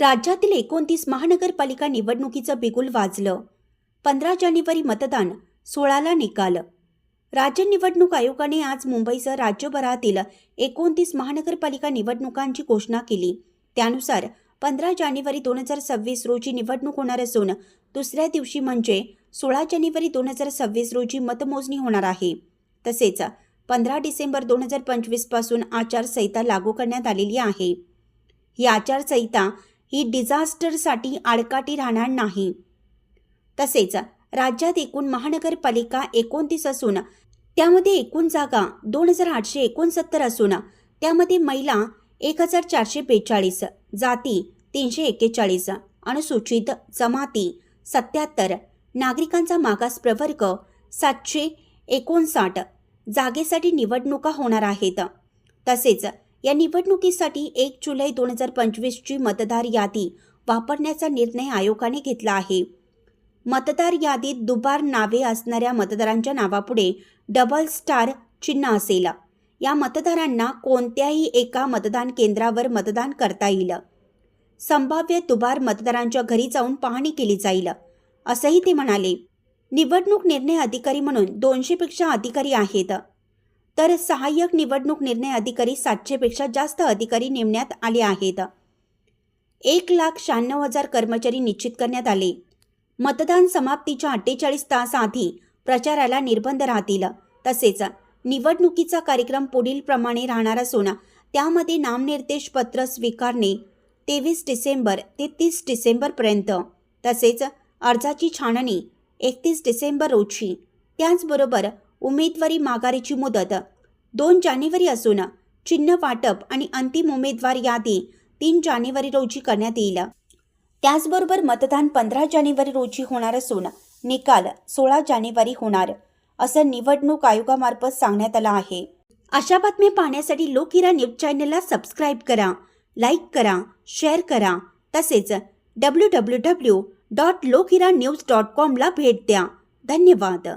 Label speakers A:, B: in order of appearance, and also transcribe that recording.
A: राज्यातील एकोणतीस महानगरपालिका निवडणुकीचं बिगुल वाजलं. पंधरा जानेवारी मतदान सोळाला निकाल. राज्य निवडणूक आयोगाने आज मुंबईसह राज्यभरातील एकोणतीस महानगरपालिका निवडणुकांची घोषणा केली. त्यानुसार पंधरा जानेवारी दोन हजार सव्वीस रोजी निवडणूक होणार असून दुसऱ्या दिवशी म्हणजे सोळा जानेवारी दोन हजार सव्वीस रोजी मतमोजणी होणार आहे. तसेच पंधरा डिसेंबर दोन हजार पंचवीसपासून आचारसंहिता लागू करण्यात आलेली आहे. ही आचारसंहिता ही डिझास्टरसाठी आडकाठी राहणार नाही. तसेच राज्यात एकूण महानगरपालिका एकोणतीस असून त्यामध्ये एकूण जागा दोन हजार आठशे एकोणसत्तर असून त्यामध्ये महिला एक हजार चारशे बेचाळीस जाती तीनशे एक्केचाळीस अनुसूचित जमाती सत्याहत्तर नागरिकांचा मागास प्रवर्ग सातशे एकोणसाठ जागेसाठी निवडणुका होणार आहेत. तसेच या निवडणुकीसाठी एक जुलै दोन हजार पंचवीसची मतदार यादी वापरण्याचा निर्णय आयोगाने घेतला आहे. मतदार यादीत दुबार नावे असणाऱ्या मतदारांच्या नावापुढे डबल स्टार चिन्ह असेल. या मतदारांना कोणत्याही एका मतदान केंद्रावर मतदान करता येईल. संभाव्य दुबार मतदारांच्या घरी जाऊन पाहणी केली जाईल असंही ते म्हणाले. निवडणूक निर्णय अधिकारी म्हणून दोनशेपेक्षा अधिकारी आहेत. तर सहाय्यक निवडणूक निर्णय अधिकारी सातशेपेक्षा जास्त अधिकारी नेमण्यात आले आहेत. एक लाख शहाण्णव हजार कर्मचारी निश्चित करण्यात आले. मतदान समाप्तीच्या अठ्ठेचाळीस तास आधी प्रचाराला निर्बंध राहतील. तसेच निवडणुकीचा कार्यक्रम पुढील प्रमाणे राहणार असून त्यामध्ये नामनिर्देश पत्र स्वीकारणे तेवीस डिसेंबर ते तीस डिसेंबरपर्यंत तसेच अर्जाची छाननी एकतीस डिसेंबर रोजी. त्याचबरोबर उमेदवारी माघारीची मुदत दोन जानेवारी असून चिन्ह वाटप आणि अंतिम उमेदवार यादी तीन जानेवारी रोजी करण्यात येईल. त्याचबरोबर मतदान पंधरा जानेवारी रोजी होणार असून निकाल सोळा जानेवारी होणार असं निवडणूक आयोगामार्फत सांगण्यात आलं आहे. अशा बातम्या पाहण्यासाठी लोकहिरा न्यूज चॅनलला सबस्क्राईब करा लाईक करा शेअर करा. तसेच W W W dot Lokhira news dot कॉमला भेट द्या. धन्यवाद.